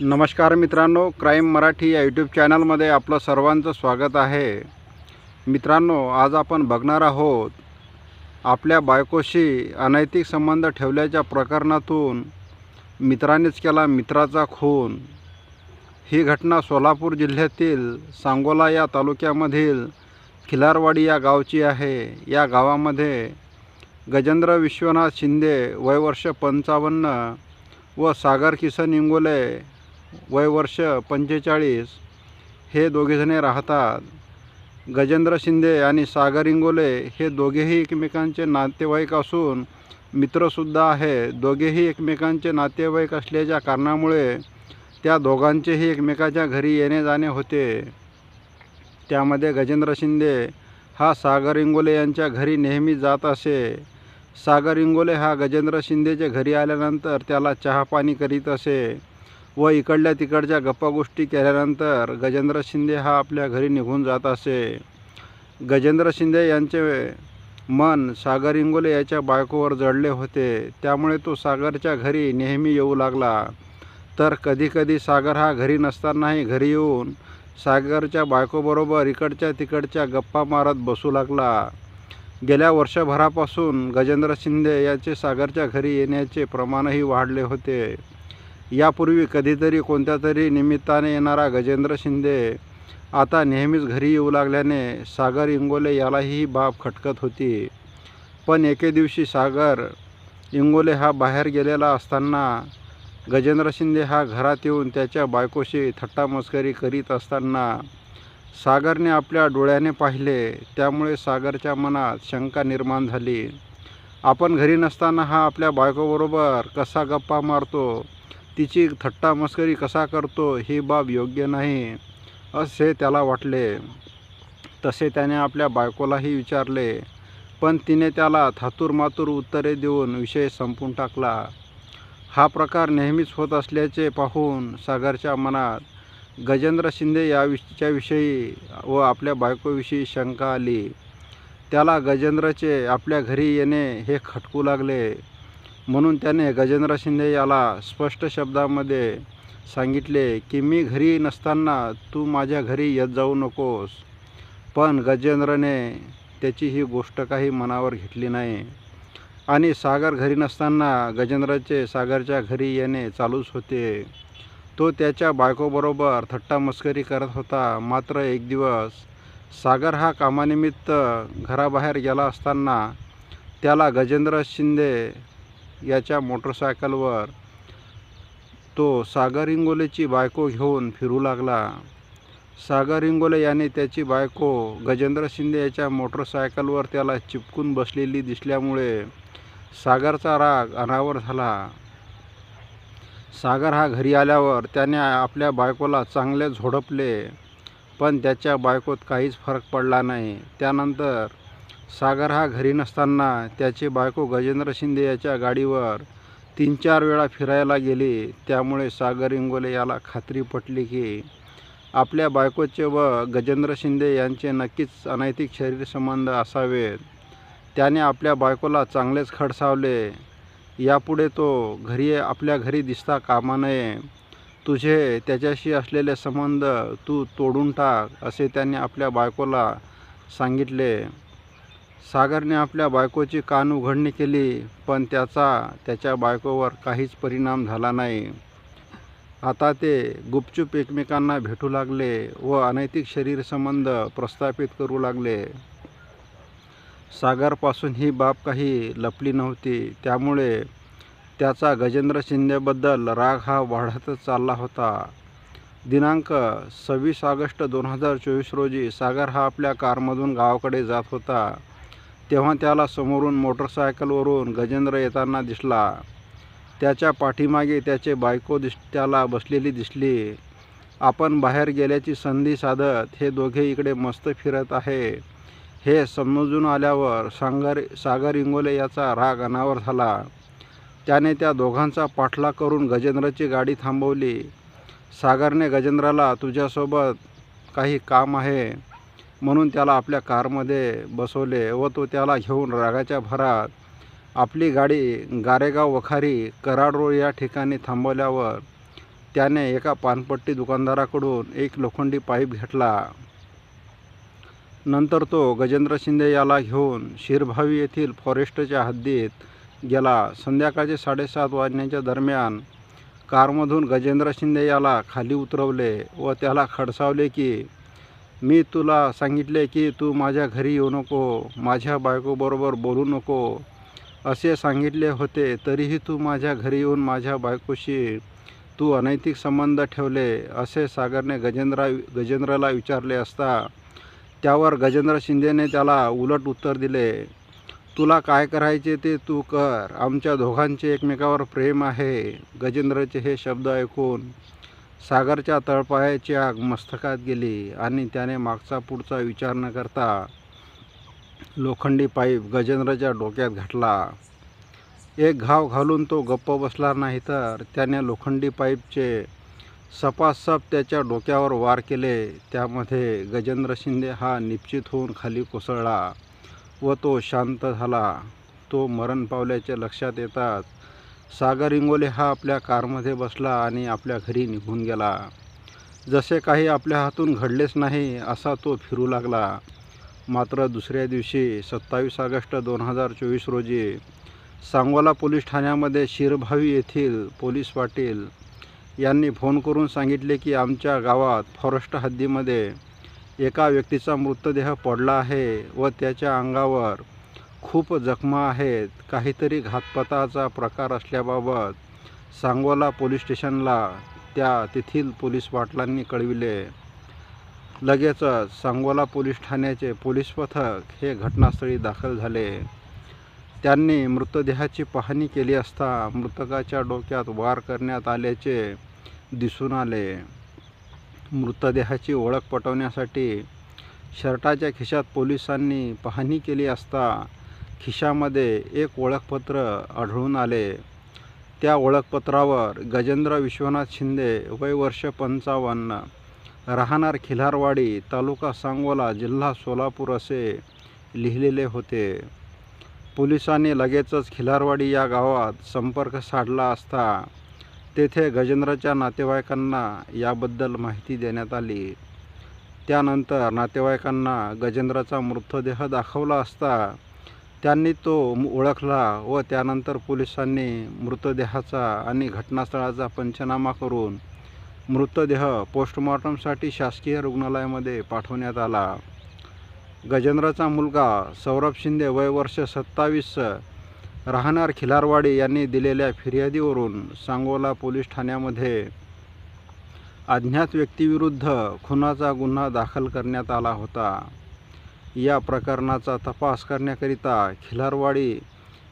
नमस्कार मित्रांनो क्राईम मराठी या यूट्यूब चॅनलमध्ये आपलं सर्वांचं स्वागत आहे. मित्रांनो आज आपण बघणार आहोत आपल्या बायकोशी अनैतिक संबंध ठेवल्याच्या प्रकरणातून मित्रानेच केला मित्राचा खून. ही घटना सोलापूर जिल्ह्यातील सांगोला या तालुक्यामधील खिलारवाडी या गावची आहे. या गावामध्ये गजेंद्र विश्वनाथ शिंदे वय वर्ष पंचावन्न व सागर किसन इंगोले वय वर्ष पंचेचाळीस हे दोघेजणे राहतात. गजेंद्र शिंदे आणि सागर इंगोले हे दोघेही एकमेकांचे नातेवाईक असून मित्रसुद्धा आहे दोघेही एकमेकांचे नातेवाईक असल्याच्या कारणामुळे त्या दोघांचेही एकमेकाच्या घरी येणे जाणे होते. त्यामध्ये गजेंद्र शिंदे हा सागर इंगोले यांच्या घरी नेहमी जात असे. सागर इंगोले हा गजेंद्र शिंदेच्या घरी आल्यानंतर त्याला चहापाणी करीत असे. व इकडल्या तिकडच्या गप्पा गोष्टी केल्यानंतर गजेंद्र शिंदे हा आपल्या घरी निघून जात असे. गजेंद्र शिंदे यांचे मन सागर इंगोले याच्या बायकोवर जडले होते. त्यामुळे तो सागरच्या घरी नेहमी येऊ लागला. तर कधीकधी सागर हा घरी नसतानाही घरी येऊन सागरच्या बायकोबरोबर इकडच्या तिकडच्या गप्पा मारत बसू लागला. गेल्या वर्षभरापासून गजेंद्र शिंदे याचे सागरच्या घरी येण्याचे प्रमाणही वाढले होते. यापूर्वी कधीतरी कोणत्या तरी निमित्ताने येणारा गजेंद्र शिंदे आता नेहमीच घरी येऊ लागल्याने सागर इंगोले यालाही ही बाब खटकत होती. पण एके दिवशी सागर इंगोले हा बाहेर गेलेला असताना गजेंद्र शिंदे हा घरात येऊन त्याच्या बायकोशी थट्टामस्करी करीत असताना सागरने आपल्या डोळ्याने पाहिले. त्यामुळे सागरच्या मनात शंका निर्माण झाली. आपण घरी नसताना हा आपल्या बायकोबरोबर कसा गप्पा मारतो? तिची थट्टा मस्करी कसा करतो ही बाब योग्य नाही असे त्याला वाटले. तसे त्याने आपल्या बायकोलाही विचारले पण तिने त्याला थातूरमातूर उत्तरे देऊन विषय संपून टाकला. हा प्रकार नेहमीच होत असल्याचे पाहून सागरच्या मनात गजेंद्र शिंदे या विषयी व आपल्या बायकोविषयी शंका आली. त्याला गजेंद्रचे आपल्या घरी येणे हे खटकू लागले. म्हणून त्याने गजेंद्र शिंदे याला स्पष्ट शब्दामध्ये सांगितले की मी घरी नसताना तू माझ्या घरी येत जाऊ नकोस. पण गजेंद्रने त्याची ही गोष्ट काही मनावर घेतली नाही. आणि सागर घरी नसताना गजेंद्रचे सागरच्या घरी येणे चालूच होते. तो त्याच्या बायकोबरोबर थट्टा मस्करी करत होता मात्र एक दिवस सागर हा कामानिमित्त घराबाहेर गेला असताना त्याला गजेंद्र शिंदे याच्या मोटरसायकलवर तो सागर इंगोलेची बायको घेऊन फिरू लागला. सागर इंगोले याने त्याची बायको गजेंद्र शिंदे याच्या मोटरसायकलवर त्याला चिपकून बसलेली दिसल्यामुळे सागरचा राग अनावर झाला. सागर हा घरी आल्यावर त्याने आपल्या बायकोला चांगले झोडपले पण त्याच्या बायकोत काहीच फरक पडला नाही. त्यानंतर सागर हा घरी नसताना त्याची बायको गजेंद्र शिंदे याच्या गाडीवर तीन चार वेळा फिरायला गेली. त्यामुळे सागर इंगोले याला खात्री पटली की आपल्या बायकोचे व गजेंद्र शिंदे यांचे नक्कीच अनैतिक शरीर संबंध असावेत. त्याने आपल्या बायकोला चांगलेच खडसावले. यापुढे तो घरी आपल्या घरी दिसता कामा नये. तुझे त्याच्याशी असलेले संबंध तू तोडून टाक असे त्याने आपल्या बायकोला सांगितले. सागरने आपल्या बायकोची कान उघडणी केली पण त्याचा त्याच्या बायकोवर काहीच परिणाम झाला नाही. आता ते गुपचूप एकमेकांना भेटू लागले व अनैतिक शरीर संबंध प्रस्थापित करू लागले. सागरपासून ही बाब काही लपली नव्हती. त्यामुळे त्याचा गजेंद्र शिंदेबद्दल राग हा वाढतच चालला होता. दिनांक सव्वीस ऑगस्ट दोन हजार चोवीस रोजी सागर हा आपल्या कारमधून गावाकडे जात होता. तेव्हा त्याला समोरून मोटरसायकलवरून गजेंद्र येताना दिसला. त्याच्या पाठीमागे त्याचे बायको दिस त्याला बसलेली दिसली. आपण बाहेर गेल्याची संधी साधत हे दोघे इकडे मस्त फिरत आहे. हे समजून आल्यावर सांगर सागर इंगोले याचा राग अनावर झाला. त्याने त्या दोघांचा पाठलाग करून गजेंद्रची गाडी थांबवली. सागरने गजेंद्राला तुझ्यासोबत काही काम आहे. म्हणून त्याला आपल्या कारमध्ये बसवले व तो त्याला घेऊन रागाच्या भरात आपली गाडी गारेगाव वखारी कराड रोड या ठिकाणी थांबवल्यावर त्याने एका पानपट्टी दुकानदाराकडून एक लोखंडी पाईप घेतला. नंतर तो गजेंद्र शिंदे याला घेऊन शिरभावी येथील फॉरेस्टच्या हद्दीत गेला. संध्याकाळचे साडेसात वाजण्याच्या दरम्यान कारमधून गजेंद्र शिंदे याला खाली उतरवले व त्याला खडसावले की मी तुला सांगितले की तू माझ्या घरी येऊ नको माझ्या बायकोबरोबर बोलू नको. असे सांगितले होते तरीही तू माझ्या घरी येऊन माझ्या बायकोशी तू अनैतिक संबंध ठेवले असे सागरने गजेंद्रा गजेंद्रला विचारले असता. त्यावर गजेंद्र शिंदेने त्याला उलट उत्तर दिले तुला काय करायचे ते तू कर आमच्या दोघांचे एकमेकावर प्रेम आहे. गजेंद्रचे हे शब्द ऐकून सागरच्या तळपायाची आग मस्तकात गेली आणि त्याने मागचा पुढचा विचार न करता लोखंडी पाईप गजेंद्रच्या डोक्यात घातला. एक घाव घालून तो गप्प बसला नाही तर त्याने लोखंडी पाईपचे सपासप त्याच्या डोक्यावर वार केले. त्यामध्ये गजेंद्र शिंदे हा निश्चित होऊन खाली कोसळला व तो शांत झाला. तो मरण पावल्याचे लक्षात येतात सागर इंगोले हा आपल्या कारमध्ये बसला आणि आपल्या घरी निघून गेला. जसे काही आपल्या हातून घडलेच नाही असा तो फिरू लागला. मात्र दुसऱ्या दिवशी सत्तावीस ऑगस्ट दोन हजार चोवीस रोजी सांगोला पोलीस ठाण्यामध्ये शिरभावी येथील पोलीस पाटील यांनी फोन करून सांगितले की आमच्या गावात फॉरेस्ट हद्दीमध्ये एका व्यक्तीचा मृतदेह पडला आहे व त्याच्या अंगावर खूप जखमा आहेत. काहीतरी घातपाताचा प्रकार असल्याबाबत सांगोला पोलीस स्टेशनला त्या तेथील पोलीस पाटलांनी कळविले. लगेचच सांगोला पोलीस ठाण्याचे पोलीस पथक हे घटनास्थळी दाखल झाले. त्यांनी मृतदेहाची पाहणी केली असता मृतकाच्या डोक्यात वार करण्यात आल्याचे दिसून आले. मृतदेहाची ओळख पटवण्यासाठी शर्टाच्या खिशात पोलिसांनी पाहणी केली असता खिशामध्ये एक ओळखपत्र आढळून आले. त्या ओळखपत्रावर गजेंद्र विश्वनाथ शिंदे वय वर्ष पंचावन्न राहणार खिलारवाडी तालुका सांगोला जिल्हा सोलापूर असे लिहिलेले होते. पोलिसांनी लगेचच खिलारवाडी या गावात संपर्क साधला असता तेथे गजेंद्रच्या नातेवाईकांना याबद्दल माहिती देण्यात आली. त्यानंतर नातेवाईकांना गजेंद्रचा मृतदेह दाखवला असता त्यांनी तो ओळखला व त्यानंतर पोलिसांनी मृतदेहाचा आणि घटनास्थळाचा पंचनामा करून मृतदेह पोस्टमॉर्टमसाठी शासकीय रुग्णालयामध्ये पाठवण्यात आला. गजेंद्रचा मुलगा सौरभ शिंदे वय वर्ष सत्तावीस राहणार खिलारवाडी यांनी दिलेल्या फिर्यादीवरून सांगोला पोलीस ठाण्यामध्ये अज्ञात व्यक्तीविरुद्ध खुनाचा गुन्हा दाखल करण्यात आला होता. या प्रकरणाचा तपास करण्याकरिता खिलारवाडी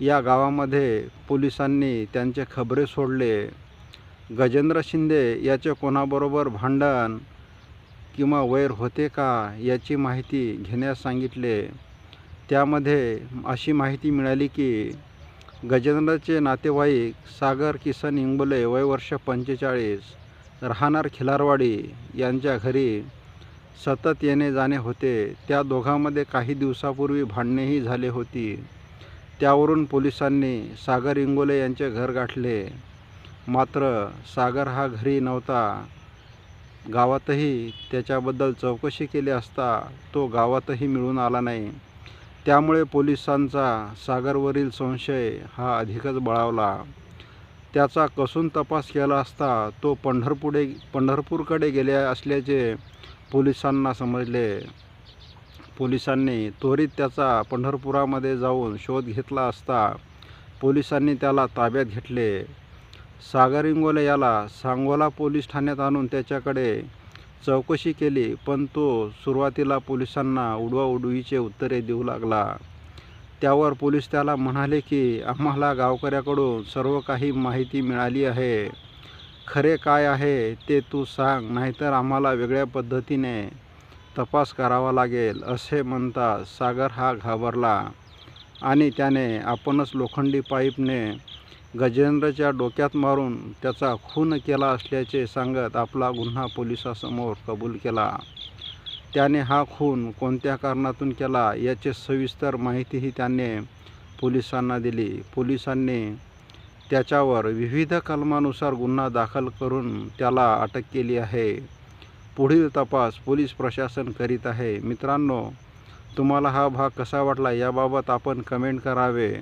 या गावामध्ये पोलिसांनी त्यांचे खबरे सोडले. गजेंद्र शिंदे याचे कोणाबरोबर भांडण किंवा वैर होते का याची माहिती घेण्यास सांगितले. त्यामध्ये अशी माहिती मिळाली की गजेंद्रचे नातेवाईक सागर किसन इंगोले वय वर्ष पंचेचाळीस राहणार खिलारवाडी यांच्या घरी सतत येणे जाणे होते. त्या दोघांमध्ये काही दिवसापूर्वी भांडणेही झाले होती. त्यावरून पोलिसांनी सागर इंगोले यांचे घर गाठले. मात्र सागर हा घरी नव्हता. गावातही त्याच्याबद्दल चौकशी केली असता तो गावातही मिळून आला नाही. त्यामुळे पोलिसांचा सागरवरील संशय हा अधिकच बळावला. त्याचा कसून तपास केला असता तो पंढरपुढे पंढरपूरकडे गेले असल्याचे पोलिसांना समजले. पोलिसांनी त्वरित त्याचा पंढरपुरामध्ये जाऊन शोध घेतला असता पोलिसांनी त्याला ताब्यात घेतले. सागरिंगोले याला सांगोला पोलीस ठाण्यात आणून त्याच्याकडे चौकशी केली पण तो सुरुवातीला पोलिसांना उडवाउडवीचे उत्तरे देऊ लागला. त्यावर पोलीस त्याला म्हणाले की आम्हाला गावकऱ्याकडून सर्व काही माहिती मिळाली आहे. खरे काय आहे ते तू सांग नाहीतर आम्हाला वेगळ्या पद्धतीने तपास करावा लागेल असे म्हणता सागर हा घाबरला आणि त्याने आपणच लोखंडी पाईपने गजेंद्रच्या डोक्यात मारून त्याचा खून केला असल्याचे सांगत आपला गुन्हा पोलिसासमोर कबूल केला. त्याने हा खून कोणत्या कारणातून केला याची सविस्तर माहितीही त्याने पोलिसांना दिली. पोलिसांनी त्याच्यावर विविध कलमानुसार गुन्हा दाखल करून त्याला अटक केली आहे. पुढील तपास पोलीस प्रशासन करीत आहे. मित्रांनो तुम्हाला हा भाग कसा वाटला याबाबत आपण कमेंट करावे.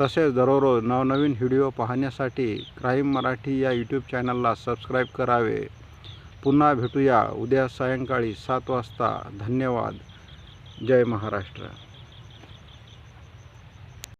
तसेच दररोज नवनवीन व्हिडिओ पाहण्यासाठी क्राईम मराठी या यूट्यूब चॅनलला सबस्क्राईब करावे. पुन्हा भेटूया उद्या सायंकाळी सात वाजता. धन्यवाद. जय महाराष्ट्र.